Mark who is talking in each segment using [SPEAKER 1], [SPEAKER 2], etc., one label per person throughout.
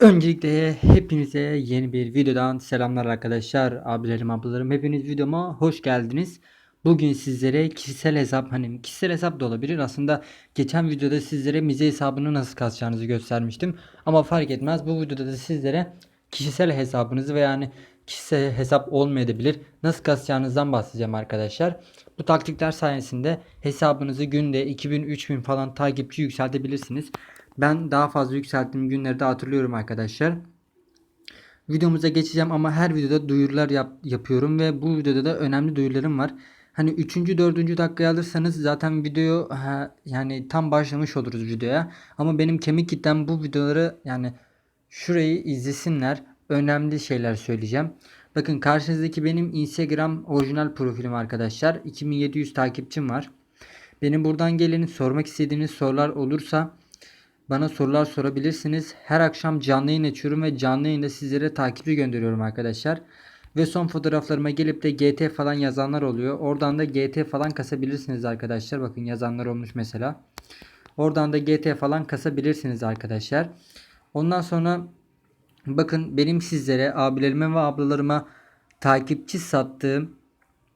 [SPEAKER 1] Öncelikle hepinize yeni bir videodan selamlar arkadaşlar. Abilerim ablalarım hepiniz videoma hoş geldiniz. Bugün sizlere kişisel hesap hani kişisel hesap da olabilir. Aslında geçen videoda sizlere mize hesabını nasıl kasacağınızı göstermiştim. Ama fark etmez bu videoda da sizlere kişisel hesabınızı ve yani kişisel hesap olmayabilir. Nasıl kasacağınızdan bahsedeceğim arkadaşlar. Bu taktikler sayesinde hesabınızı günde 2000-3000 falan takipçi yükseltebilirsiniz. Ben daha fazla yükselttiğim günleri de hatırlıyorum arkadaşlar. Videomuza geçeceğim ama her videoda duyurular yap, yapıyorum ve bu videoda da önemli duyurularım var. Hani 3. 4. dakikaya alırsanız zaten video ha, yani tam başlamış oluruz videoya. Ama benim kemik kitlem bu videoları yani şurayı izlesinler. Önemli şeyler söyleyeceğim. Bakın karşınızdaki benim Instagram orijinal profilim arkadaşlar. 2700 takipçim var. Benim buradan geleni sormak istediğiniz sorular olursa bana sorular sorabilirsiniz. Her akşam canlı yayın açıyorum ve canlı yayında sizlere takipçi gönderiyorum arkadaşlar. Ve son fotoğraflarıma gelip de GT falan yazanlar oluyor. Oradan da GT falan kasabilirsiniz arkadaşlar. Bakın yazanlar olmuş mesela. Oradan da GT falan kasabilirsiniz arkadaşlar. Ondan sonra bakın benim sizlere abilerime ve ablalarıma takipçi sattığım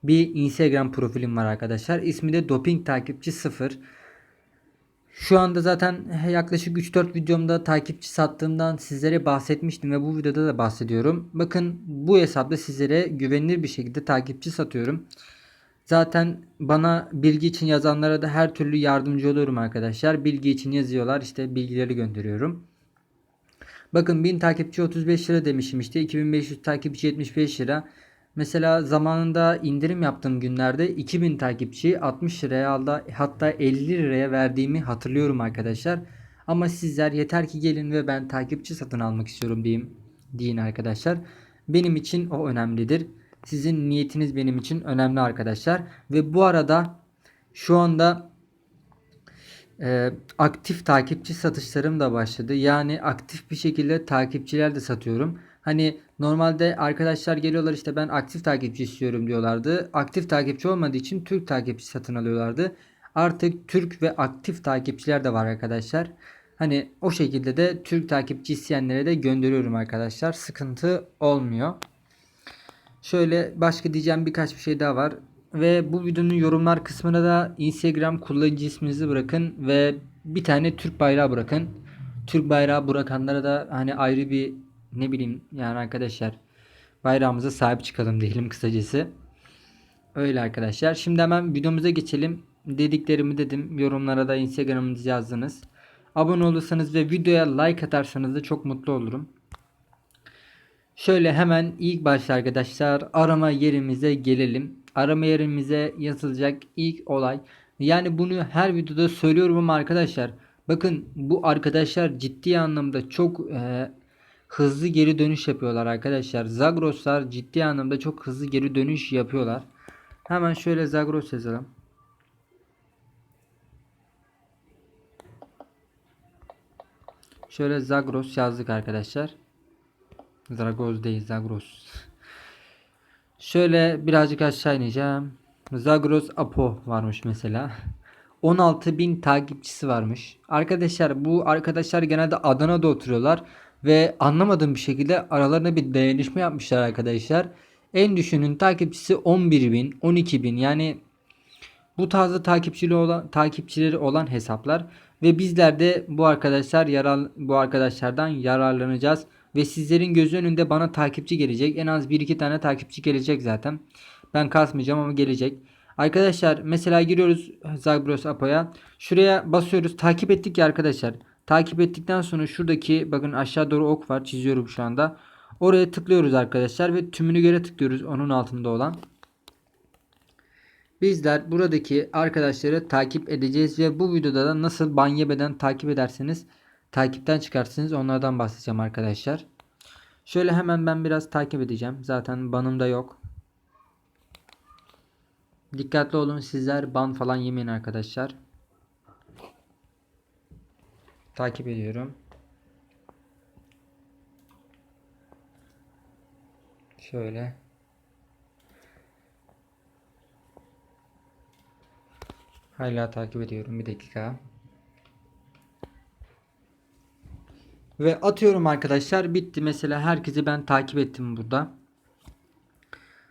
[SPEAKER 1] bir Instagram profilim var arkadaşlar. İsmi de doping takipçi 0. Şu anda zaten yaklaşık 3-4 videomda takipçi sattığımdan sizlere bahsetmiştim ve bu videoda da bahsediyorum. Bakın bu hesapta sizlere güvenilir bir şekilde takipçi satıyorum. Zaten bana bilgi için yazanlara da her türlü yardımcı oluyorum arkadaşlar. Bilgi için yazıyorlar işte bilgileri gönderiyorum. Bakın 1000 takipçi 35 lira demişim işte 2500 takipçi 75 lira. Mesela zamanında indirim yaptığım günlerde 2000 takipçi 60 liraya aldı hatta 50 liraya verdiğimi hatırlıyorum arkadaşlar. Ama sizler yeter ki gelin ve ben takipçi satın almak istiyorum diyeyim deyin arkadaşlar. Benim için o önemlidir. Sizin niyetiniz benim için önemli arkadaşlar. Ve bu arada şu anda e, aktif takipçi satışlarım da başladı. Yani aktif bir şekilde takipçiler de satıyorum. Hani normalde arkadaşlar geliyorlar işte ben aktif takipçi istiyorum diyorlardı. Aktif takipçi olmadığı için Türk takipçi satın alıyorlardı. Artık Türk ve aktif takipçiler de var arkadaşlar. Hani o şekilde de Türk takipçi isteyenlere de gönderiyorum arkadaşlar. Sıkıntı olmuyor. Şöyle başka diyeceğim birkaç bir şey daha var. Ve bu videonun yorumlar kısmına da Instagram kullanıcı isminizi bırakın ve bir tane Türk bayrağı bırakın. Türk bayrağı bırakanlara da hani ayrı bir ne bileyim yani arkadaşlar bayrağımıza sahip çıkalım diyelim kısacası. Öyle arkadaşlar. Şimdi hemen videomuza geçelim. Dediklerimi dedim. Yorumlara da Instagram'ınızı yazdınız. Abone olursanız ve videoya like atarsanız da çok mutlu olurum. Şöyle hemen ilk başta arkadaşlar arama yerimize gelelim. Arama yerimize yazılacak ilk olay. Yani bunu her videoda söylüyorum ama arkadaşlar bakın bu arkadaşlar ciddi anlamda çok e, hızlı geri dönüş yapıyorlar arkadaşlar. Zagroslar ciddi anlamda çok hızlı geri dönüş yapıyorlar. Hemen şöyle Zagros yazalım. Şöyle Zagros yazdık arkadaşlar. Zagros değil Zagros. Şöyle birazcık aşağı ineceğim. Zagros Apo varmış mesela. 16.000 takipçisi varmış. Arkadaşlar bu arkadaşlar genelde Adana'da oturuyorlar. Ve anlamadığım bir şekilde aralarına bir dayanışma yapmışlar arkadaşlar. En düşünün takipçisi 11.000, 12.000 yani bu tarzda takipçili olan takipçileri olan hesaplar ve bizler de bu arkadaşlar yarar bu arkadaşlardan yararlanacağız ve sizlerin göz önünde bana takipçi gelecek. En az 1-2 tane takipçi gelecek zaten. Ben kasmayacağım ama gelecek. Arkadaşlar mesela giriyoruz Zagros Apo'ya. Şuraya basıyoruz. Takip ettik ya arkadaşlar. Takip ettikten sonra şuradaki bakın aşağı doğru ok var. Çiziyorum şu anda. Oraya tıklıyoruz arkadaşlar ve tümünü göre tıklıyoruz onun altında olan. Bizler buradaki arkadaşları takip edeceğiz ve bu videoda da nasıl banyebeden takip ederseniz takipten çıkarsınız onlardan bahsedeceğim arkadaşlar. Şöyle hemen ben biraz takip edeceğim. Zaten banım da yok. Dikkatli olun sizler ban falan yemeyin arkadaşlar. Takip ediyorum. Şöyle. Hala takip ediyorum. Bir dakika. Ve atıyorum arkadaşlar bitti. Mesela herkesi ben takip ettim burada.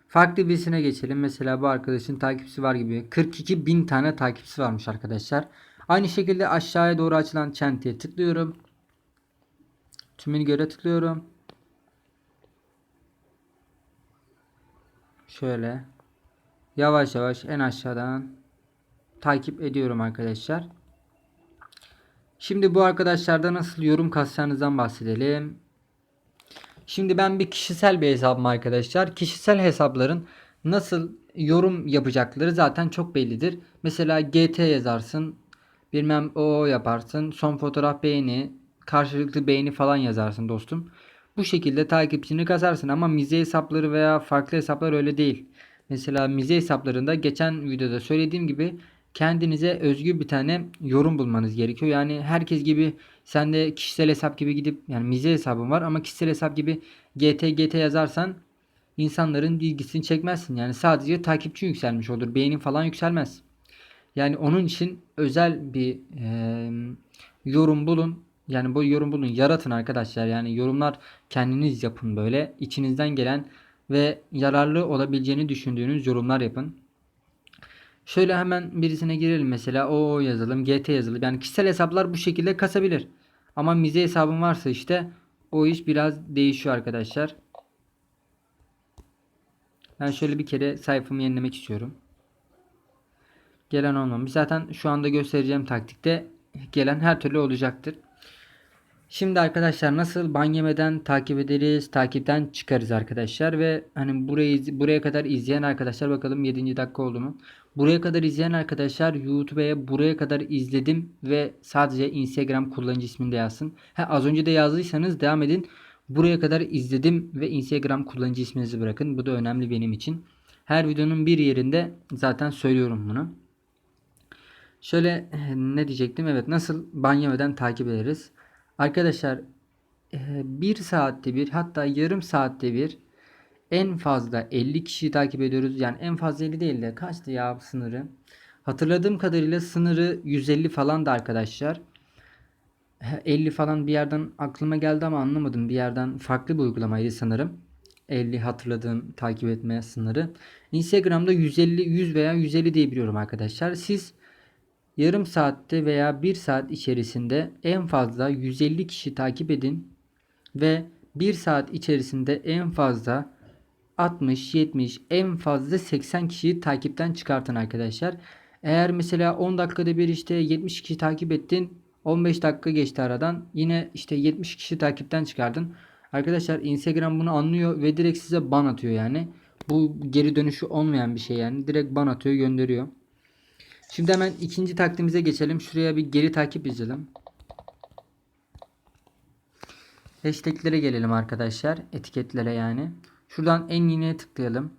[SPEAKER 1] Farklı birisine geçelim. Mesela bu arkadaşın takipçisi var gibi. 42 bin tane takipçisi varmış arkadaşlar. Aynı şekilde aşağıya doğru açılan çentiye tıklıyorum. Tümünü göre tıklıyorum. Şöyle. Yavaş yavaş en aşağıdan takip ediyorum arkadaşlar. Şimdi bu arkadaşlarda nasıl yorum kasacağınızdan bahsedelim. Şimdi ben bir kişisel bir hesabım arkadaşlar. Kişisel hesapların nasıl yorum yapacakları zaten çok bellidir. Mesela GT yazarsın. Bilmem o yaparsın. Son fotoğraf beğeni. Karşılıklı beğeni falan yazarsın dostum. Bu şekilde takipçini kazarsın ama mize hesapları veya farklı hesaplar öyle değil. Mesela mize hesaplarında geçen videoda söylediğim gibi kendinize özgü bir tane yorum bulmanız gerekiyor. Yani herkes gibi sen de kişisel hesap gibi gidip yani mize hesabın var ama kişisel hesap gibi GT GT yazarsan insanların ilgisini çekmezsin. Yani sadece takipçi yükselmiş olur. Beğenin falan yükselmez. Yani onun için özel bir e, yorum bulun. Yani bu yorum bulun. Yaratın arkadaşlar. Yani yorumlar kendiniz yapın böyle. içinizden gelen ve yararlı olabileceğini düşündüğünüz yorumlar yapın. Şöyle hemen birisine girelim mesela o yazalım GT yazalım. Yani kişisel hesaplar bu şekilde kasabilir. Ama mize hesabım varsa işte o iş biraz değişiyor arkadaşlar. Ben şöyle bir kere sayfamı yenilemek istiyorum. Gelen olmamış. Zaten şu anda göstereceğim taktikte gelen her türlü olacaktır. Şimdi arkadaşlar nasıl ban yemeden takip ederiz, takipten çıkarız arkadaşlar ve hani burayı buraya kadar izleyen arkadaşlar bakalım 7. dakika oldu mu? Buraya kadar izleyen arkadaşlar YouTube'ya buraya kadar izledim ve sadece Instagram kullanıcı ismini de yazsın. Ha, az önce de yazdıysanız devam edin. Buraya kadar izledim ve Instagram kullanıcı isminizi bırakın. Bu da önemli benim için. Her videonun bir yerinde zaten söylüyorum bunu. Şöyle ne diyecektim? Evet nasıl ban yemeden takip ederiz? Arkadaşlar bir saatte bir hatta yarım saatte bir en fazla 50 kişiyi takip ediyoruz. Yani en fazla 50 değil de kaçtı ya sınırı? Hatırladığım kadarıyla sınırı 150 falan da arkadaşlar. 50 falan bir yerden aklıma geldi ama anlamadım. Bir yerden farklı bir uygulamaydı sanırım. 50 hatırladığım takip etme sınırı. Instagram'da 150 100 veya 150 diye biliyorum arkadaşlar. Siz yarım saatte veya 1 saat içerisinde en fazla 150 kişi takip edin ve 1 saat içerisinde en fazla 60, 70, en fazla 80 kişiyi takipten çıkartın arkadaşlar. Eğer mesela 10 dakikada bir işte 70 kişi takip ettin. 15 dakika geçti aradan. Yine işte 70 kişi takipten çıkardın. Arkadaşlar Instagram bunu anlıyor ve direkt size ban atıyor yani. Bu geri dönüşü olmayan bir şey yani. Direkt ban atıyor gönderiyor. Şimdi hemen ikinci taktiğimize geçelim. Şuraya bir geri takip yazalım. Hashtaglere gelelim arkadaşlar. Etiketlere yani. Şuradan en yeniye tıklayalım.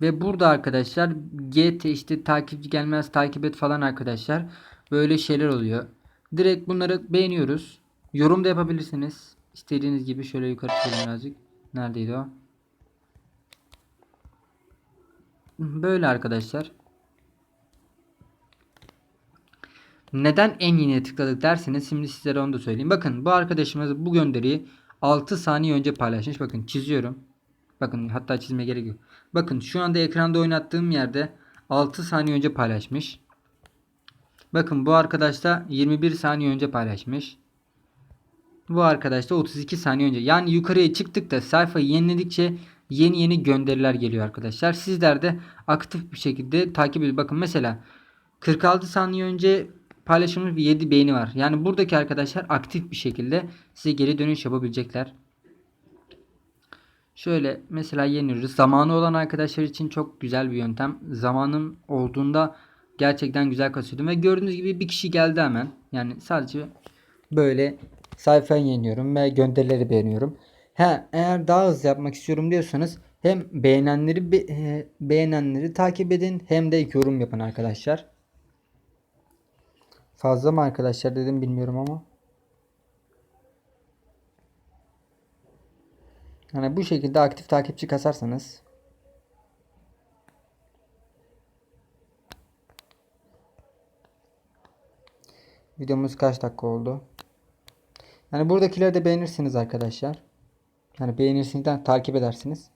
[SPEAKER 1] Ve burada arkadaşlar get işte takipçi gelmez takip et falan arkadaşlar. Böyle şeyler oluyor. Direkt bunları beğeniyoruz. Yorum da yapabilirsiniz. İstediğiniz gibi şöyle yukarı çıkalım birazcık. Neredeydi o? Böyle arkadaşlar. Neden en yeniye tıkladık derseniz şimdi sizlere onu da söyleyeyim. Bakın bu arkadaşımız bu gönderiyi 6 saniye önce paylaşmış. Bakın çiziyorum. Bakın hatta çizmeye gerek yok. Bakın şu anda ekranda oynattığım yerde 6 saniye önce paylaşmış. Bakın bu arkadaş da 21 saniye önce paylaşmış. Bu arkadaş da 32 saniye önce. Yani yukarıya çıktık da sayfayı yeniledikçe yeni yeni gönderiler geliyor arkadaşlar. Sizler de aktif bir şekilde takip edin. Bakın mesela 46 saniye önce paylaşılmış bir 7 beğeni var. Yani buradaki arkadaşlar aktif bir şekilde size geri dönüş yapabilecekler. Şöyle mesela yeniyoruz. Zamanı olan arkadaşlar için çok güzel bir yöntem. Zamanım olduğunda gerçekten güzel kasıyordum. Ve gördüğünüz gibi bir kişi geldi hemen. Yani sadece böyle sayfayı yeniyorum ve gönderileri beğeniyorum. Ha, eğer daha hızlı yapmak istiyorum diyorsanız hem beğenenleri be, beğenenleri takip edin hem de yorum yapın arkadaşlar. Fazla mı arkadaşlar dedim bilmiyorum ama. Hani bu şekilde aktif takipçi kasarsanız Videomuz kaç dakika oldu? Yani buradakileri de beğenirsiniz arkadaşlar. Yani beğenirsiniz takip edersiniz.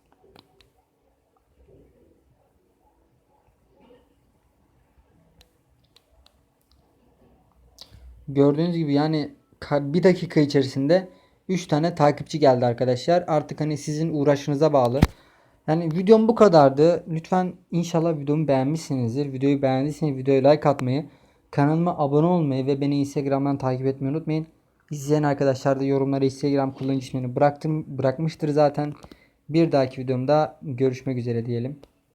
[SPEAKER 1] Gördüğünüz gibi yani bir dakika içerisinde 3 tane takipçi geldi arkadaşlar. Artık hani sizin uğraşınıza bağlı. Yani videom bu kadardı. Lütfen inşallah videomu beğenmişsinizdir. Videoyu beğendiyseniz videoya like atmayı, kanalıma abone olmayı ve beni Instagram'dan takip etmeyi unutmayın. İzleyen arkadaşlar da yorumlara Instagram kullanıcı ismini bıraktım, bırakmıştır zaten. Bir dahaki videomda görüşmek üzere diyelim.